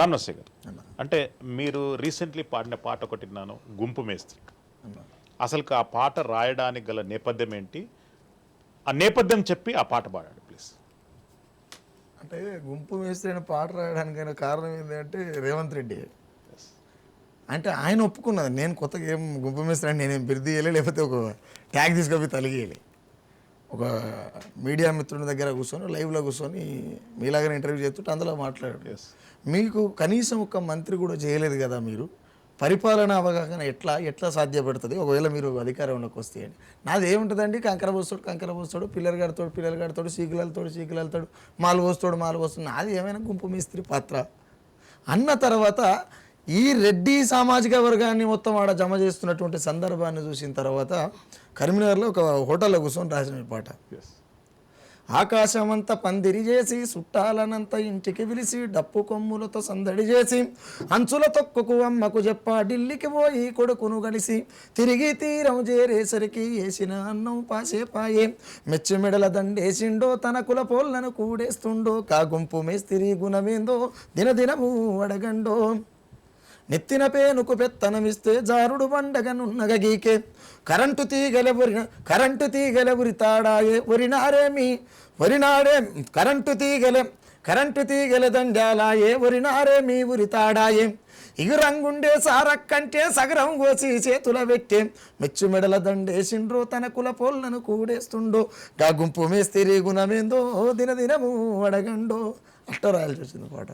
రామనస్య గారు. అంటే మీరు రీసెంట్లీ పాడిన పాట ఒకటి విన్నాను గుంపు మేస్త్రి. అసలు ఆ పాట రాయడానికి గల నేపథ్యం ఏంటి? ఆ నేపథ్యం చెప్పి ఆ పాట పాడాడు ప్లీజ్ అంటే గుంపు వేస్తే పాట రాయడానికైనా కారణం ఏంటంటే రేవంత్ రెడ్డి. అంటే ఆయన ఒప్పుకున్నది నేను కొత్తగా ఏం గుంపు మేస్త్రి నేనేం బిర్దీయలే లేకపోతే ఒక ట్యాగ్ తీసుకొని తలిగేయలే ఒక మీడియా మిత్రుని దగ్గర కూర్చొని లైవ్లో కూర్చొని మీలాగానే ఇంటర్వ్యూ చేస్తుంటే అందులో మాట్లాడాడు. ఎస్ మీకు కనీసం ఒక మంత్రి కూడా చేయలేదు కదా మీరు? పరిపాలన అవగాహన ఎట్లా ఎట్లా సాధ్యపడుతుంది? ఒకవేళ మీరు అధికారంలోకి వస్తే అని. నాది ఏముంటుందండి? కంకర పోస్తాడు కంకర పోస్తాడు పిల్లలు కడతాడు పిల్లలు కడతాడు సీకులెళ్తాడు సీకులు వెళ్తాడు మాలు పోస్తాడు మాలు పోస్తాడు. నాది ఏమైనా గుంపు మిస్త్రి పాత్ర? అన్న తర్వాత ఈ రెడ్డి సామాజిక వర్గాన్ని మొత్తం ఆడ జమ చేస్తున్నటువంటి సందర్భాన్ని చూసిన తర్వాత కరీంనగర్లో ఒక హోటల్లో కూర్చొని రాసిన పాట. ఆకాశమంతా పందిరి చేసి చుట్టాలనంత ఇంటికి పిలిచి డప్పు కొమ్ములతో సందడి చేసి అంచుల తొక్కుకు అమ్మకు చెప్ప ఢిల్లీకి పోయి కొడుకును కలిసి తిరిగి తీరం చేరేసరికి వేసిన అన్నం పాసే పాయే. మెచ్చి మెడల దండేసిండో తన కుల పోళ్ళను కూడేస్తుండో కా గుంపు మేస్తిరి గుణమేందో దినదినము అడగండో. నెత్తిన పేనుకు పెత్తనమిస్తే జారుడు బండగనున్నగ గీకే. కరెంటు తీగల ఉరి కరెంటు తీగల ఉరి తాడాయే ఉరినారేమి కరెంటు తీగల కరెంటు తీగల దండాలాయే ఉరినారేమి ఉరి తాడాయే? ఇగురంగుండే సారక్కంటే సగరం కోసి చేతుల పెట్టే మెచ్చు మెడల దండేసిండ్రో తన కుల పొల్లను కూడేస్తుండో. గా గుంపు మేస్తిరి గుణమేందో దినదినము అడగండో అట్ట వచ్చింది పాట.